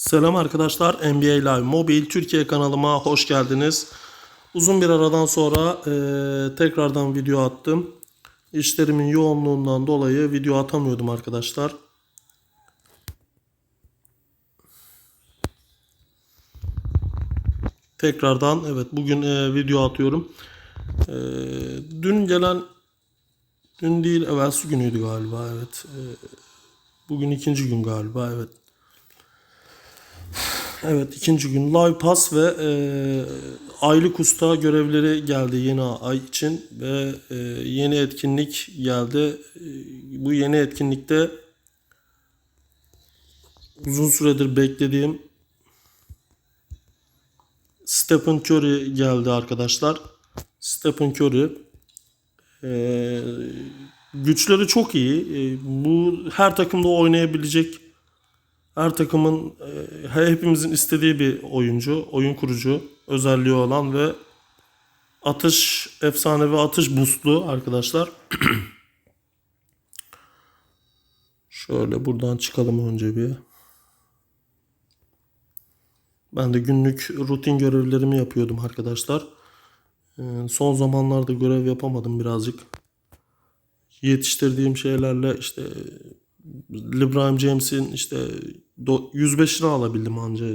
Selam arkadaşlar. NBA Live Mobil Türkiye kanalıma hoş geldiniz. Uzun bir aradan sonra eee, tekrardan video attım. İşlerimin yoğunluğundan dolayı video atamıyordum arkadaşlar. Tekrardan evet bugün eee, video atıyorum. Eee, dün gelen dün değil evvelsi günüydü galiba evet. Eee, bugün ikinci gün galiba evet. Evet ikinci gün live pass ve e, aylık usta görevleri geldi yeni ay için ve e, yeni etkinlik geldi. E, bu yeni etkinlikte uzun süredir beklediğim Stephen Curry geldi arkadaşlar. Stephen Curry e, güçleri çok iyi. E, bu her takımda oynayabilecek her takımın e, hepimizin istediği bir oyuncu, oyun kurucu özelliği olan ve atış efsane ve atış boostlu arkadaşlar. Şöyle buradan çıkalım önce bir. Ben de günlük rutin görevlerimi yapıyordum arkadaşlar. E, son zamanlarda görev yapamadım birazcık. Yetiştirdiğim şeylerle işte LeBron James'in işte do- 105 lira alabildim anca.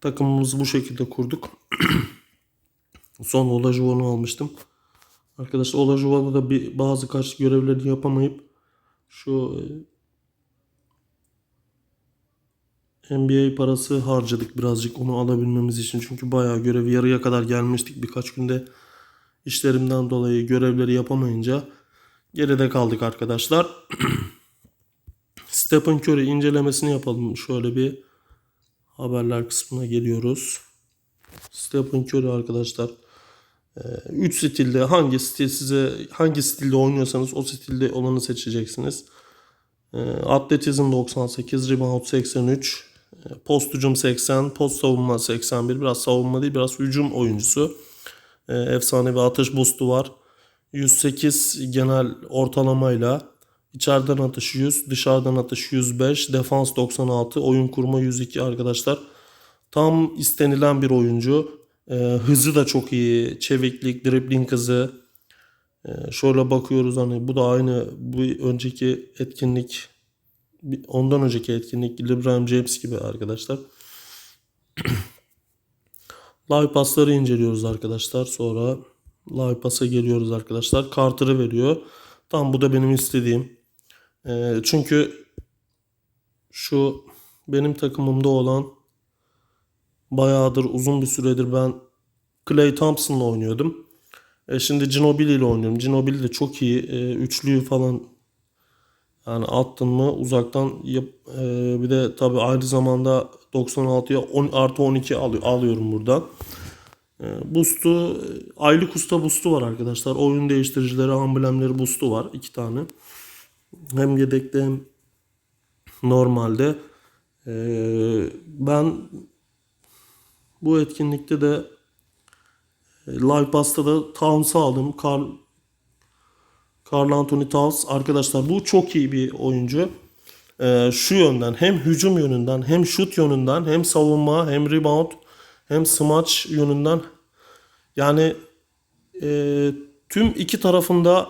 Takımımızı bu şekilde kurduk. Son Olajuwon'u almıştım. Arkadaşlar Olajuwon'da da bir bazı kaç görevlerini yapamayıp şu e, NBA parası harcadık birazcık onu alabilmemiz için. Çünkü bayağı görevi yarıya kadar gelmiştik. Birkaç günde işlerimden dolayı görevleri yapamayınca geride kaldık arkadaşlar. Stephen Curry incelemesini yapalım. Şöyle bir haberler kısmına geliyoruz. Stephen Curry arkadaşlar 3 stilde hangi stil size hangi stilde oynuyorsanız o stilde olanı seçeceksiniz. E, Atletizm 98, rebound 83, e, post hücum 80, post savunma 81. Biraz savunma değil biraz hücum oyuncusu. E, Efsane bir atış boost'u var. 108 genel ortalamayla içeriden atış 100, dışarıdan atış 105, defans 96, oyun kurma 102 arkadaşlar. Tam istenilen bir oyuncu. Ee, hızı da çok iyi. Çeviklik, dribbling hızı. Ee, şöyle bakıyoruz hani bu da aynı bu önceki etkinlik ondan önceki etkinlik LeBron James gibi arkadaşlar. Live pasları inceliyoruz arkadaşlar. Sonra live pasa geliyoruz arkadaşlar. Carter'ı veriyor. Tam bu da benim istediğim. Ee, çünkü şu benim takımımda olan bayağıdır uzun bir süredir ben Clay Thompson'la oynuyordum. E, şimdi Ginobili ile oynuyorum. Ginobili de çok iyi. E, üçlüyü falan yani attın mı uzaktan yap, e, bir de tabii aynı zamanda 96'ya 10 artı 12 alıyor, alıyorum buradan. E, boost'u e, aylık usta boost'u var arkadaşlar. Oyun değiştiricileri, amblemleri boost'u var. iki tane. Hem yedekte hem normalde. E, ben bu etkinlikte de e, Live Pass'ta da Towns'ı aldım. Carl, Carl Anthony Towns. Arkadaşlar bu çok iyi bir oyuncu. E, şu yönden hem hücum yönünden hem şut yönünden hem savunma hem rebound hem smaç yönünden yani e, tüm iki tarafında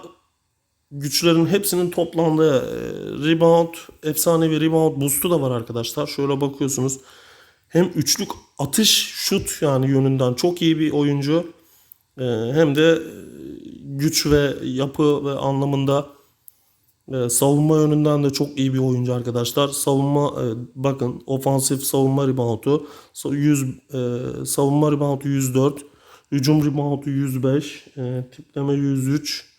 güçlerin hepsinin toplandığı e, rebound, efsanevi rebound boost'u da var arkadaşlar. Şöyle bakıyorsunuz. Hem üçlük atış şut yani yönünden çok iyi bir oyuncu. E, hem de e, güç ve yapı ve anlamında e, savunma yönünden de çok iyi bir oyuncu arkadaşlar. Savunma e, bakın ofansif savunma reboundu so- 100 e, savunma reboundu 104, hücum reboundu 105, e, tipleme 103,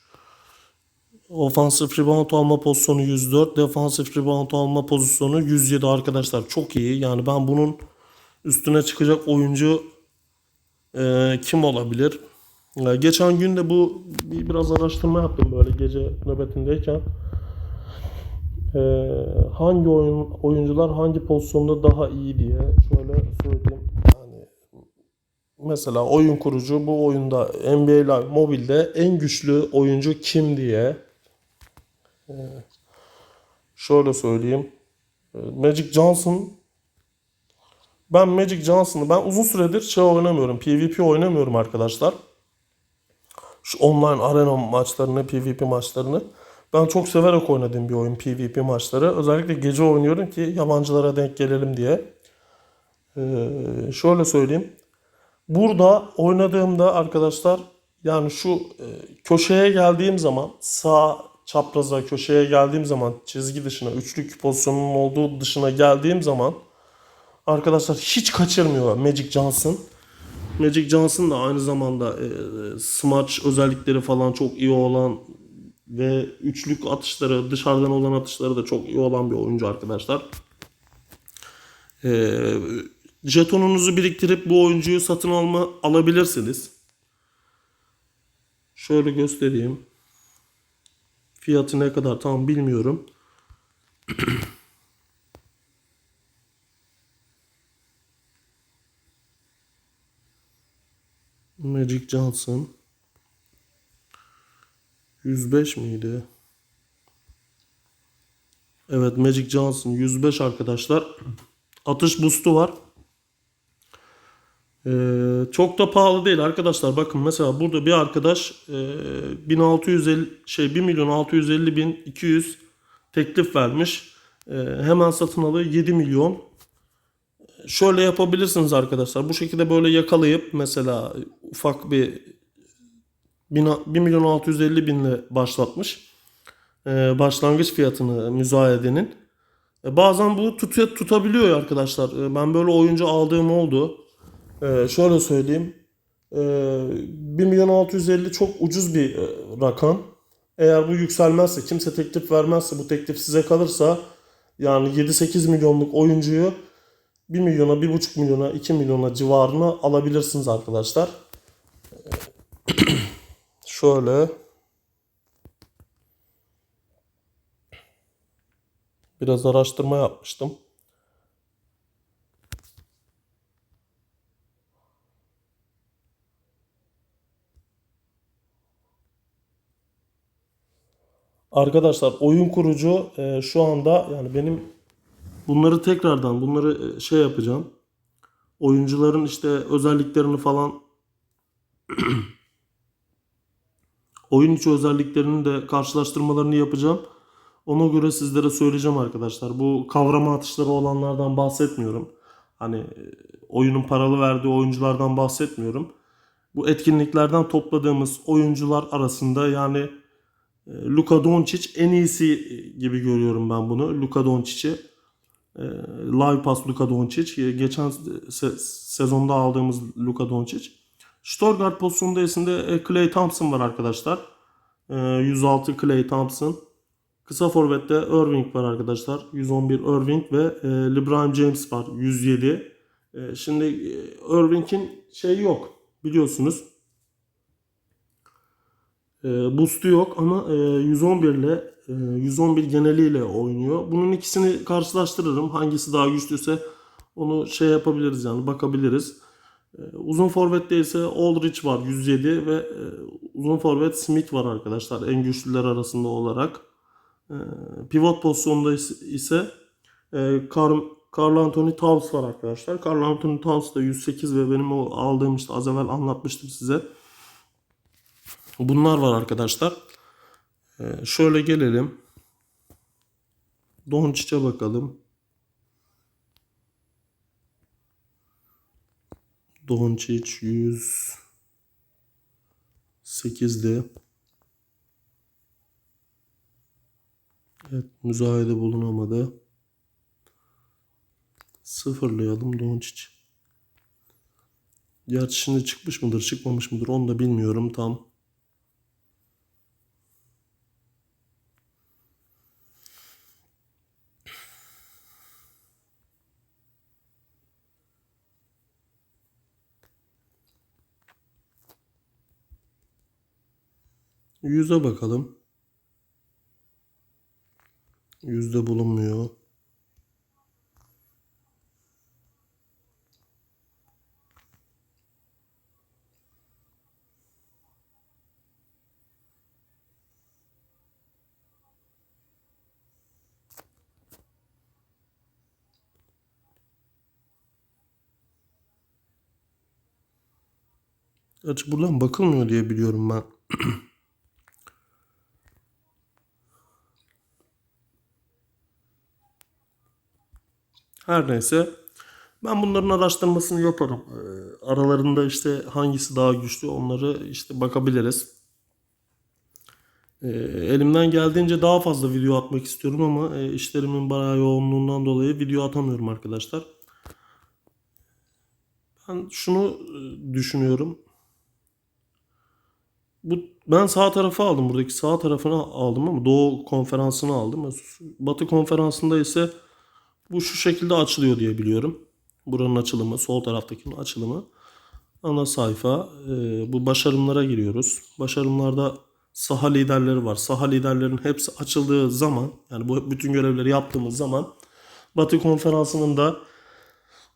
Ofansif rebound alma pozisyonu 104. Defansif rebound alma pozisyonu 107 arkadaşlar. Çok iyi. Yani ben bunun üstüne çıkacak oyuncu kim olabilir? E, geçen gün de bu bir, biraz araştırma yaptım böyle gece nöbetindeyken. E, hangi oyun oyuncular hangi pozisyonda daha iyi diye şöyle söyleyeyim. Yani mesela oyun kurucu bu oyunda NBA Live mobilde en güçlü oyuncu kim diye şöyle söyleyeyim. Ee, Magic Johnson ben Magic Johnson'ı ben uzun süredir şey oynamıyorum. PvP oynamıyorum arkadaşlar. Şu online arena maçlarını, PvP maçlarını. Ben çok severek oynadığım bir oyun PvP maçları. Özellikle gece oynuyorum ki yabancılara denk gelelim diye. Ee, şöyle söyleyeyim. Burada oynadığımda arkadaşlar yani şu e, köşeye geldiğim zaman sağ çapraza köşeye geldiğim zaman çizgi dışına üçlük pozisyonunun olduğu dışına geldiğim zaman arkadaşlar hiç kaçırmıyor Magic Johnson. Magic Johnson da aynı zamanda e, smaç özellikleri falan çok iyi olan ve üçlük atışları dışarıdan olan atışları da çok iyi olan bir oyuncu arkadaşlar. E, jetonunuzu biriktirip bu oyuncuyu satın alma alabilirsiniz. Şöyle göstereyim. Fiyatı ne kadar tam bilmiyorum. Magic Johnson 105 miydi? Evet Magic Johnson 105 arkadaşlar. Atış boost'u var. Ee, çok da pahalı değil arkadaşlar. Bakın mesela burada bir arkadaş e, 1650 şey 1 milyon 650 bin 200 teklif vermiş. E, hemen satın alıyor 7 milyon. Şöyle yapabilirsiniz arkadaşlar. Bu şekilde böyle yakalayıp mesela ufak bir 1 milyon 650 binle başlatmış. E, başlangıç fiyatını müzayedenin. E, bazen bu tut tutabiliyor arkadaşlar. E, ben böyle oyuncu aldığım oldu. Şöyle söyleyeyim. Ee, 1 milyon 650 çok ucuz bir rakam. Eğer bu yükselmezse, kimse teklif vermezse, bu teklif size kalırsa yani 7-8 milyonluk oyuncuyu 1 milyona, 1,5 milyona, 2 milyona civarına alabilirsiniz arkadaşlar. Ee, şöyle biraz araştırma yapmıştım. Arkadaşlar oyun kurucu e, şu anda yani benim bunları tekrardan bunları e, şey yapacağım. Oyuncuların işte özelliklerini falan oyun içi özelliklerinin de karşılaştırmalarını yapacağım. Ona göre sizlere söyleyeceğim arkadaşlar. Bu kavrama atışları olanlardan bahsetmiyorum. Hani e, oyunun paralı verdiği oyunculardan bahsetmiyorum. Bu etkinliklerden topladığımız oyuncular arasında yani e, Luka Doncic en iyisi gibi görüyorum ben bunu. Luka Doncic'i. E, live pass Luka Doncic. E, geçen se- sezonda aldığımız Luka Doncic. Stuttgart pozisyonunda esinde Clay Thompson var arkadaşlar. 106 Clay Thompson. Kısa forvette Irving var arkadaşlar. 111 Irving ve LeBron James var. 107. Şimdi Irving'in şey yok. Biliyorsunuz. E, boost'u yok ama e, 111 ile e, 111 geneliyle oynuyor. Bunun ikisini karşılaştırırım. Hangisi daha güçlüyse onu şey yapabiliriz yani bakabiliriz. E, uzun forvette ise Aldridge var 107 ve e, uzun forvet Smith var arkadaşlar en güçlüler arasında olarak. E, pivot pozisyonunda ise e, Carl Anthony Towns var arkadaşlar. Carl Anthony Towns da 108 ve benim o aldığım işte az evvel anlatmıştım size. Bunlar var arkadaşlar. Ee, şöyle gelelim. Doncic'e bakalım. Doncic 108'di. Evet müzayede bulunamadı. Sıfırlayalım Doncic. Gerçi şimdi çıkmış mıdır çıkmamış mıdır onu da bilmiyorum tam. Yüze bakalım. Yüzde bulunmuyor. Açık buradan bakılmıyor diye biliyorum ben. Her neyse. Ben bunların araştırmasını yaparım. Ee, aralarında işte hangisi daha güçlü onları işte bakabiliriz. Ee, elimden geldiğince daha fazla video atmak istiyorum ama e, işlerimin bayağı yoğunluğundan dolayı video atamıyorum arkadaşlar. Ben şunu e, düşünüyorum. Bu ben sağ tarafı aldım. Buradaki sağ tarafını aldım ama Doğu konferansını aldım. Batı konferansında ise bu şu şekilde açılıyor diye biliyorum. Buranın açılımı, sol taraftakinin açılımı. Ana sayfa. e, bu başarımlara giriyoruz. Başarımlarda saha liderleri var. Saha liderlerin hepsi açıldığı zaman, yani bu bütün görevleri yaptığımız zaman Batı konferansının da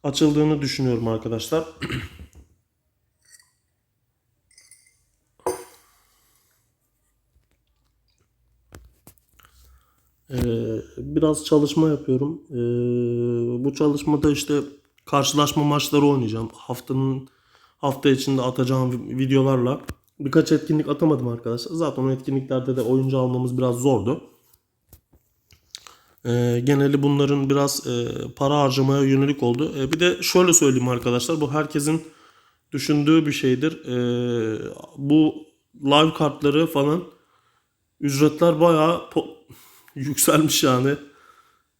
açıldığını düşünüyorum arkadaşlar. biraz çalışma yapıyorum. Ee, bu çalışmada işte karşılaşma maçları oynayacağım. Haftanın hafta içinde atacağım vi- videolarla birkaç etkinlik atamadım arkadaşlar. Zaten o etkinliklerde de oyuncu almamız biraz zordu. Ee, geneli bunların biraz e, para harcamaya yönelik oldu. E, bir de şöyle söyleyeyim arkadaşlar. Bu herkesin düşündüğü bir şeydir. Ee, bu live kartları falan ücretler bayağı yükselmiş yani.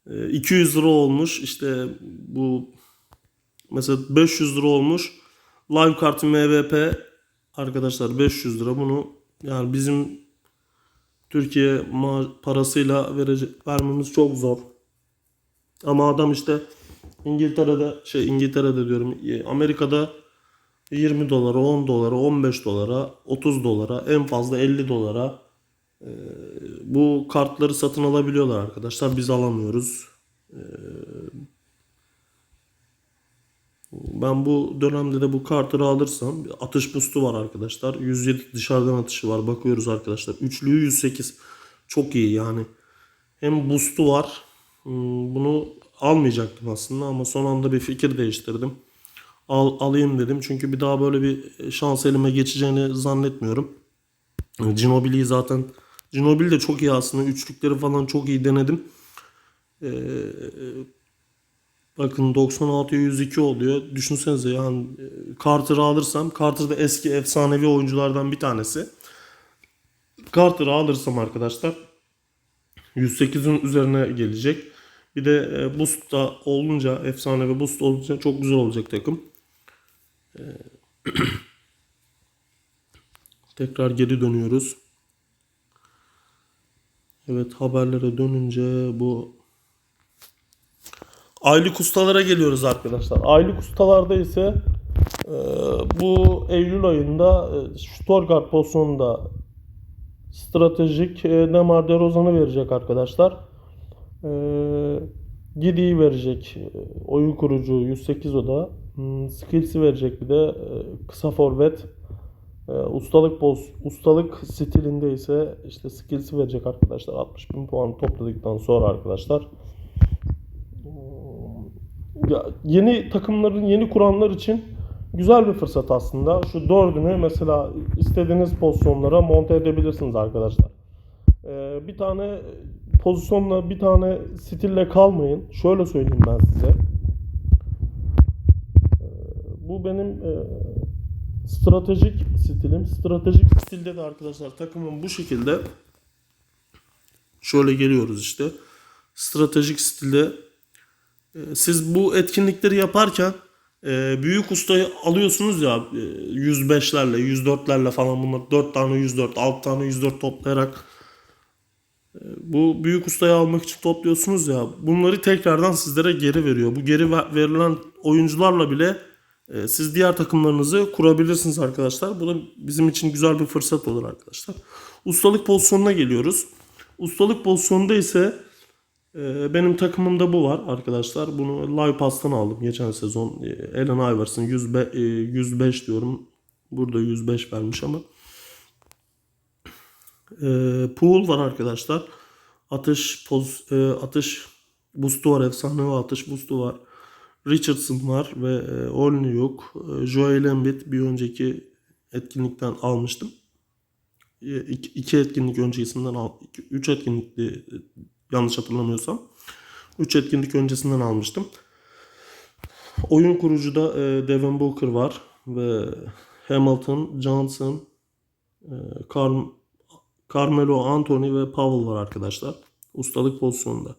Ee, 200 lira olmuş. İşte bu mesela 500 lira olmuş. Live kartı MVP arkadaşlar 500 lira. Bunu yani bizim Türkiye parasıyla verece- vermemiz çok zor. Ama adam işte İngiltere'de şey İngiltere'de diyorum e, Amerika'da 20 dolara, 10 dolara, 15 dolara, 30 dolara, en fazla 50 dolara bu kartları satın alabiliyorlar arkadaşlar. Biz alamıyoruz. E, Ben bu dönemde de bu kartları alırsam atış boost'u var arkadaşlar. 107 dışarıdan atışı var. Bakıyoruz arkadaşlar. Üçlüyü 108. Çok iyi yani. Hem boost'u var. Hmm, Bunu almayacaktım aslında ama son anda bir fikir değiştirdim. Al, alayım dedim. Çünkü bir daha böyle bir şans elime geçeceğini zannetmiyorum. Ginobili'yi zaten Ginobili de çok iyi aslında. Üçlükleri falan çok iyi denedim. Ee, bakın 96'ya 102 oluyor. Düşünsenize yani e, Carter'ı alırsam Carter da eski efsanevi oyunculardan bir tanesi. Carter'ı alırsam arkadaşlar 108'in üzerine gelecek. Bir de e, boost da olunca efsane ve boost olunca çok güzel olacak takım. Ee, tekrar geri dönüyoruz. Evet haberlere dönünce bu aylık ustalara geliyoruz arkadaşlar. Aylık ustalarda ise e, bu Eylül ayında e, Stuttgart pozisyonunda stratejik e, Demar DeRozan'ı verecek arkadaşlar. E, Gidi'yi verecek. e, Oyun kurucu 108 o da. Hmm, Skills'i verecek bir de e, kısa forvet. E, ustalık boz, ustalık stilinde ise işte skills'i verecek arkadaşlar. 60 bin puan topladıktan sonra arkadaşlar. Ya, yeni takımların yeni kuranlar için güzel bir fırsat aslında. Şu dördünü mesela istediğiniz pozisyonlara monte edebilirsiniz arkadaşlar. Ee, bir tane pozisyonla bir tane stille kalmayın. Şöyle söyleyeyim ben size. Ee, bu benim e, stratejik stilim. Stratejik stilde de arkadaşlar takımım bu şekilde. Şöyle geliyoruz işte. Stratejik stilde e, siz bu etkinlikleri yaparken e, büyük ustayı alıyorsunuz ya e, 105'lerle, 104'lerle falan bunlar 4 tane 104, 6 tane 104 toplayarak e, bu büyük ustayı almak için topluyorsunuz ya bunları tekrardan sizlere geri veriyor. Bu geri ver- verilen oyuncularla bile e, siz diğer takımlarınızı kurabilirsiniz arkadaşlar. Bu da bizim için güzel bir fırsat olur arkadaşlar. Ustalık pozisyonuna geliyoruz. Ustalık pozisyonunda ise ee, Benim takımımda bu var arkadaşlar. Bunu Live Pass'tan aldım geçen sezon. Ee, Allen Iverson 105, e, 105 diyorum. Burada 105 vermiş ama. Ee, Pool var arkadaşlar. Atış poz, e, atış boost'u var. Efsane atış boost'u var. Richardson var ve e, Olney yok. E, Joel Embiid bir önceki etkinlikten almıştım. E, iki, iki etkinlik öncesinden al, iki, üç etkinlikti e, yanlış hatırlamıyorsam. Üç etkinlik öncesinden almıştım. Oyun kurucuda e, Devin Booker var ve Hamilton, Johnson, e, Carm- Carmelo Anthony ve Powell var arkadaşlar. Ustalık pozisyonunda.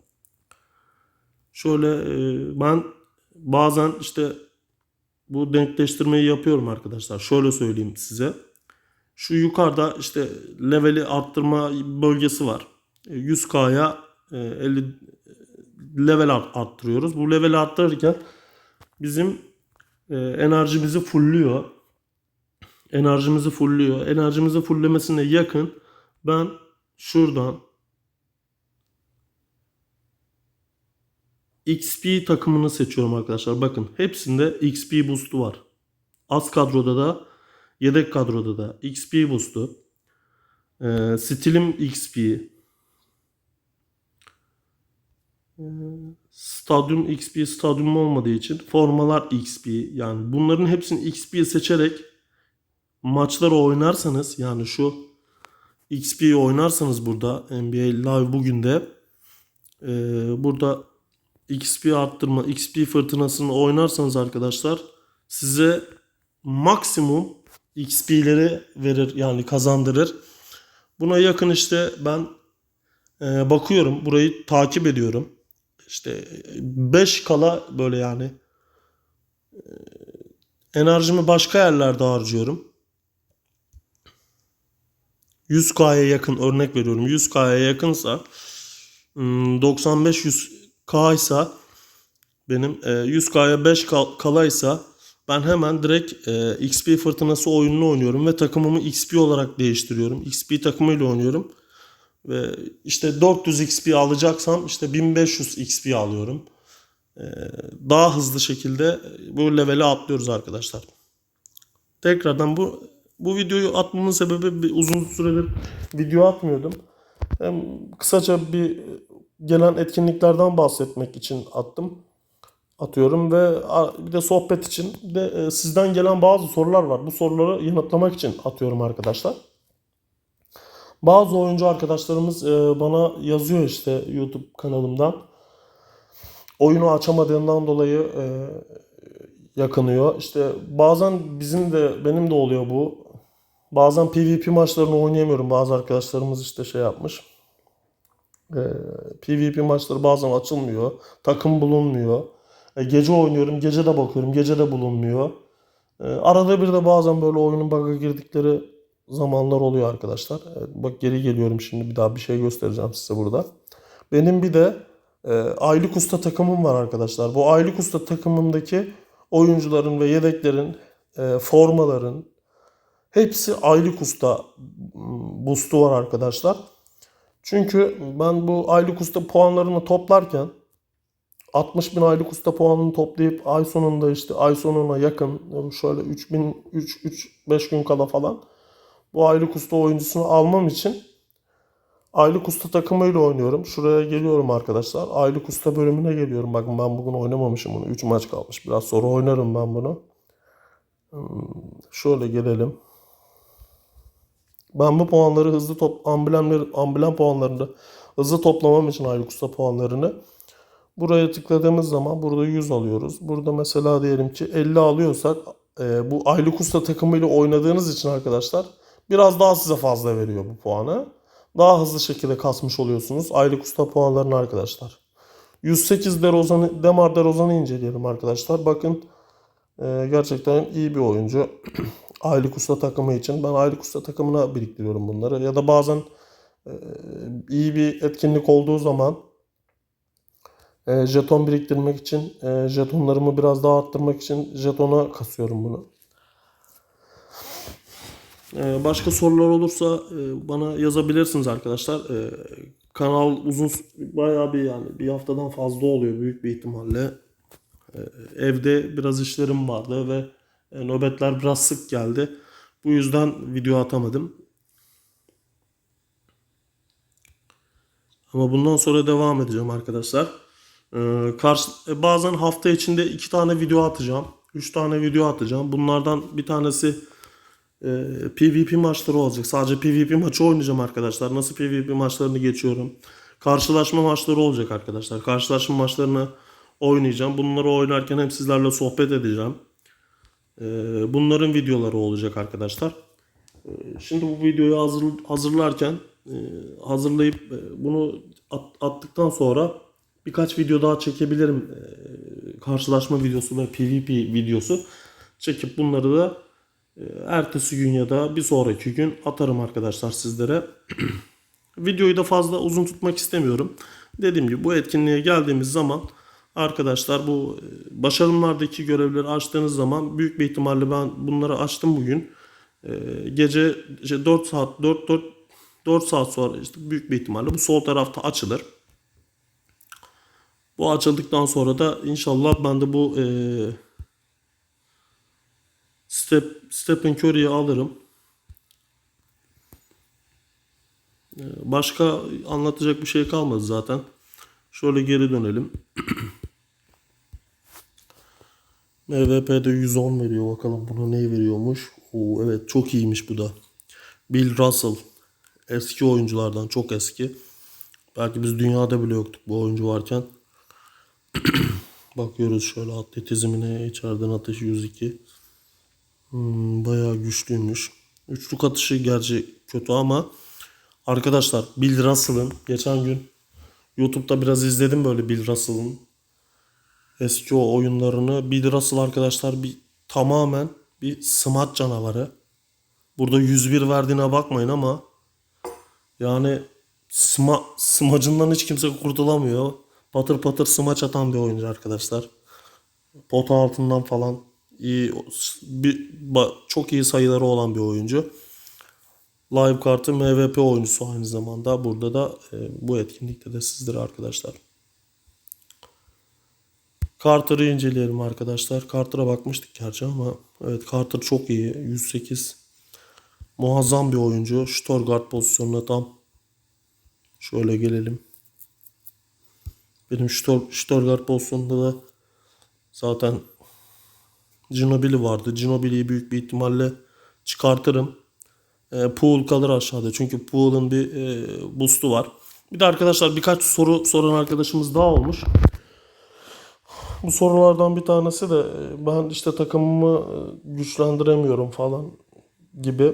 Şöyle e, ben bazen işte bu denkleştirmeyi yapıyorum arkadaşlar. Şöyle söyleyeyim size. Şu yukarıda işte leveli arttırma bölgesi var. E, 100K'ya e, 50 level art- arttırıyoruz. Bu level arttırırken bizim e, enerjimizi fullüyor. Enerjimizi fullüyor. Enerjimizi fullemesine yakın ben şuradan XP takımını seçiyorum arkadaşlar. Bakın hepsinde XP boost'u var. Az kadroda da yedek kadroda da XP boost'u. Ee, stilim XP. Ee, Stadyum XP stadyum olmadığı için formalar XP. Yani bunların hepsini XP seçerek maçları oynarsanız yani şu XP'yi oynarsanız burada NBA Live bugün de e, burada XP arttırma, XP fırtınasını oynarsanız arkadaşlar size maksimum XP'leri verir yani kazandırır. Buna yakın işte ben e, bakıyorum burayı takip ediyorum. İşte 5 kala böyle yani e, enerjimi başka yerlerde harcıyorum. 100K'ya yakın örnek veriyorum. 100K'ya yakınsa 95-100K ise benim e, 100K'ya 5 kal- kalaysa ben hemen direkt e, XP fırtınası oyununu oynuyorum ve takımımı XP olarak değiştiriyorum. XP takımıyla oynuyorum. Ve işte 400 XP alacaksam işte 1500 XP alıyorum. E, daha hızlı şekilde bu leveli atlıyoruz arkadaşlar. Tekrardan bu bu videoyu atmamın sebebi uzun süredir video atmıyordum. Hem kısaca bir gelen etkinliklerden bahsetmek için attım. Atıyorum ve bir de sohbet için de e, sizden gelen bazı sorular var. Bu soruları yanıtlamak için atıyorum arkadaşlar. Bazı oyuncu arkadaşlarımız e, bana yazıyor işte YouTube kanalımdan. Oyunu açamadığından dolayı e, yakınıyor. İşte bazen bizim de benim de oluyor bu. Bazen PvP maçlarını oynayamıyorum. Bazı arkadaşlarımız işte şey yapmış. Ee, PvP maçları bazen açılmıyor. Takım bulunmuyor. E, gece oynuyorum. Gece de bakıyorum. Gece de bulunmuyor. E, arada bir de bazen böyle oyunun bug'a girdikleri zamanlar oluyor arkadaşlar. Evet, bak geri geliyorum şimdi bir daha bir şey göstereceğim size burada. Benim bir de e, aylık usta takımım var arkadaşlar. Bu aylık usta takımımdaki oyuncuların ve yedeklerin, e, formaların hepsi aylık usta m, boost'u var arkadaşlar. Çünkü ben bu aylık usta puanlarını toplarken 60 bin aylık usta puanını toplayıp ay sonunda işte ay sonuna yakın şöyle 3000 3 3 5 gün kala falan bu aylık usta oyuncusunu almam için aylık usta takımıyla oynuyorum. Şuraya geliyorum arkadaşlar. Aylık usta bölümüne geliyorum. Bakın ben bugün oynamamışım bunu. 3 maç kalmış. Biraz sonra oynarım ben bunu. Şöyle gelelim. Ben bu puanları hızlı top amblemleri amblem puanlarını hızlı toplamam için aylık usta puanlarını buraya tıkladığımız zaman burada 100 alıyoruz. Burada mesela diyelim ki 50 alıyorsak e, bu aylık usta takımıyla oynadığınız için arkadaşlar biraz daha size fazla veriyor bu puanı. Daha hızlı şekilde kasmış oluyorsunuz aylık usta puanlarını arkadaşlar. 108 DeRozan'ı, Demar DeRozan'ı inceleyelim arkadaşlar. Bakın e, gerçekten iyi bir oyuncu. aylık usta takımı için. Ben aylık usta takımına biriktiriyorum bunları. Ya da bazen e, iyi bir etkinlik olduğu zaman e, jeton biriktirmek için, e, jetonlarımı biraz daha arttırmak için jetona kasıyorum bunu. E, başka sorular olursa e, bana yazabilirsiniz arkadaşlar. E, kanal uzun, bayağı bir yani bir haftadan fazla oluyor büyük bir ihtimalle. E, evde biraz işlerim vardı ve e, nöbetler biraz sık geldi. Bu yüzden video atamadım. Ama bundan sonra devam edeceğim arkadaşlar. Karşı, e, bazen hafta içinde iki tane video atacağım. Üç tane video atacağım. Bunlardan bir tanesi e, PvP maçları olacak. Sadece PvP maçı oynayacağım arkadaşlar. Nasıl PvP maçlarını geçiyorum. Karşılaşma maçları olacak arkadaşlar. Karşılaşma maçlarını oynayacağım. Bunları oynarken hem sizlerle sohbet edeceğim. E, bunların videoları olacak arkadaşlar. E, şimdi bu videoyu hazır, hazırlarken e, hazırlayıp e, bunu at- attıktan sonra birkaç video daha çekebilirim. E, karşılaşma videosu ve PvP videosu çekip bunları da e, ertesi gün ya da bir sonraki gün atarım arkadaşlar sizlere. Videoyu da fazla uzun tutmak istemiyorum. Dediğim gibi bu etkinliğe geldiğimiz zaman arkadaşlar bu e, başarımlardaki görevleri açtığınız zaman büyük bir ihtimalle ben bunları açtım bugün. E, gece işte 4 saat 4 4 4 saat sonra işte büyük bir ihtimalle bu sol tarafta açılır. Bu açıldıktan sonra da inşallah ben de bu e, Step Stephen Curry'i alırım. Ee, Başka anlatacak bir şey kalmadı zaten. Şöyle geri dönelim. MVP'de 110 veriyor. Bakalım buna ne veriyormuş. Oo, evet çok iyiymiş bu da. Bill Russell. Eski oyunculardan çok eski. Belki biz dünyada bile yoktuk bu oyuncu varken. Bakıyoruz şöyle atletizmine içeriden ateşi 102. Hmm, bayağı güçlüymüş. Üçlük atışı gerçi kötü ama arkadaşlar Bill Russell'ın geçen gün YouTube'da biraz izledim böyle Bill Russell'ın eski o oyunlarını. Bill Russell arkadaşlar bir tamamen bir smaç canavarı. Burada 101 verdiğine bakmayın ama yani sma, smacından hiç kimse kurtulamıyor. Patır patır smaç atan bir oyuncu arkadaşlar. Pota altından falan iyi bir çok iyi sayıları olan bir oyuncu. Live kartı MVP oyuncusu aynı zamanda. Burada da e, bu etkinlikte de sizlere arkadaşlar. Carter'ı inceleyelim arkadaşlar. Carter'a bakmıştık gerçi ama evet Carter çok iyi. 108 muazzam bir oyuncu. Stuttgart pozisyonuna tam şöyle gelelim. Benim Stutt- Stuttgart pozisyonunda da zaten Ginobili vardı. Ginobili'yi büyük bir ihtimalle çıkartırım. E, Pool kalır aşağıda. Çünkü Pool'un bir e, boost'u var. Bir de arkadaşlar birkaç soru soran arkadaşımız daha olmuş. Bu sorulardan bir tanesi de e, ben işte takımımı e, güçlendiremiyorum falan gibi.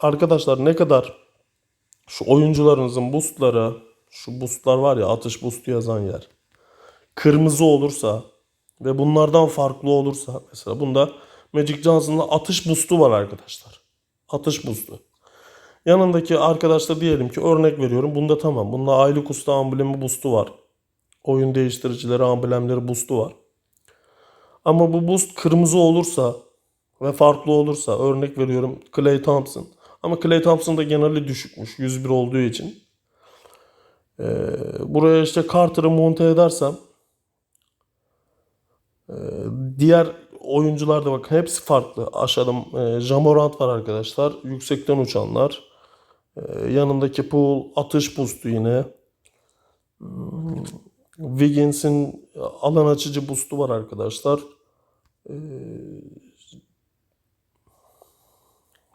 Arkadaşlar ne kadar şu oyuncularınızın boostları, şu boostlar var ya atış boostu yazan yer. Kırmızı olursa ve bunlardan farklı olursa mesela bunda Magic Johnson'da atış boost'u var arkadaşlar. Atış boost'u. Yanındaki arkadaşta diyelim ki örnek veriyorum. Bunda tamam. Bunda aylık usta amblemi boost'u var. Oyun değiştiricileri, amblemleri boost'u var. Ama bu boost kırmızı olursa ve farklı olursa örnek veriyorum Clay Thompson. Ama Clay Thompson da geneli düşükmüş 101 olduğu için. Ee, buraya işte Carter'ı monte edersem ee, diğer oyuncular da bak hepsi farklı. Aşağıda e, Jamorant var arkadaşlar. Yüksekten uçanlar. Ee, yanındaki pool atış boost'u yine. Hmm, Wiggins'in alan açıcı boost'u var arkadaşlar. Ee,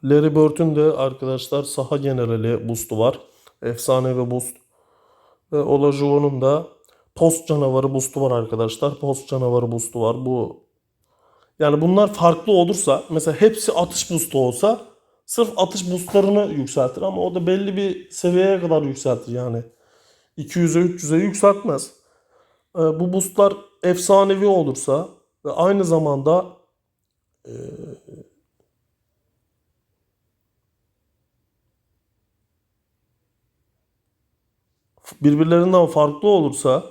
Larry Bird'ün de arkadaşlar saha generali boost'u var. Efsane boost. Ve Olajuwon'un da post canavarı boost'u var arkadaşlar. Post canavarı boost'u var. Bu yani bunlar farklı olursa mesela hepsi atış boost'u olsa sırf atış boostlarını yükseltir ama o da belli bir seviyeye kadar yükseltir yani. 200'e 300'e yükseltmez. Ee, bu boostlar efsanevi olursa ve aynı zamanda e, birbirlerinden farklı olursa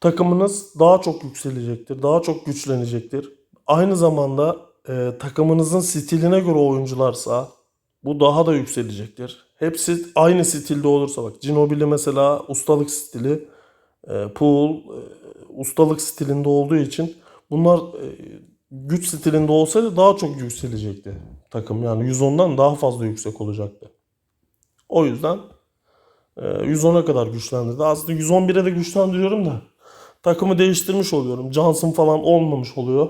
takımınız daha çok yükselecektir, daha çok güçlenecektir. Aynı zamanda e, takımınızın stiline göre oyuncularsa bu daha da yükselecektir. Hepsi aynı stilde olursa bak Ginobili mesela ustalık stili, e, Poole e, ustalık stilinde olduğu için bunlar e, güç stilinde olsaydı daha çok yükselecekti takım. Yani 110'dan daha fazla yüksek olacaktı. O yüzden e, 110'a kadar güçlendirdi. Aslında 111'e de güçlendiriyorum da takımı değiştirmiş oluyorum. Johnson falan olmamış oluyor.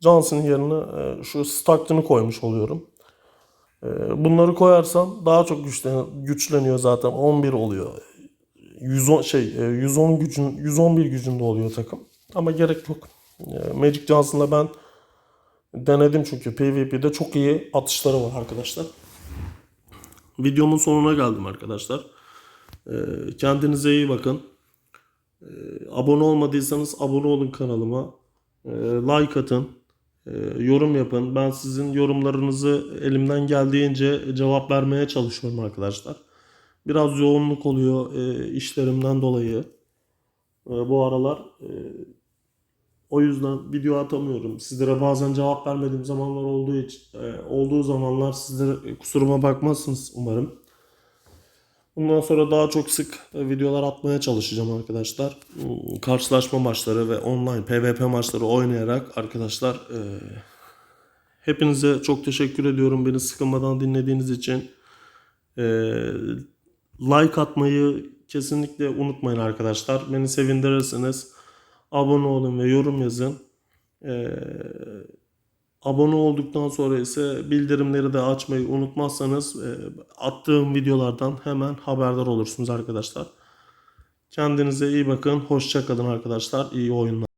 Johnson'ın yerine şu Stockton'ı koymuş oluyorum. Bunları koyarsam daha çok güçlen- güçleniyor zaten. 11 oluyor. 110 şey e, 110 gücün 111 gücünde oluyor takım. Ama gerek yok. E, Magic Johnson'la ben denedim çünkü PvP'de çok iyi atışları var arkadaşlar. Videomun sonuna geldim arkadaşlar. E, Kendinize iyi bakın. E, Abone olmadıysanız abone olun kanalıma. E, Like atın. E, Yorum yapın. Ben sizin yorumlarınızı elimden geldiğince cevap vermeye çalışıyorum arkadaşlar. Biraz yoğunluk oluyor e, işlerimden dolayı. E, bu aralar e, o yüzden video atamıyorum. Sizlere bazen cevap vermediğim zamanlar olduğu için e, olduğu zamanlar sizlere kusuruma bakmazsınız umarım. Bundan sonra daha çok sık e, videolar atmaya çalışacağım arkadaşlar. Karşılaşma maçları ve online PvP maçları oynayarak arkadaşlar e, hepinize çok teşekkür ediyorum beni sıkılmadan dinlediğiniz için. E, like atmayı kesinlikle unutmayın arkadaşlar. Beni sevindirirsiniz. Abone olun ve yorum yazın. E, Abone olduktan sonra ise bildirimleri de açmayı unutmazsanız e, attığım videolardan hemen haberdar olursunuz arkadaşlar. Kendinize iyi bakın. Hoşça kalın arkadaşlar. İyi oyunlar.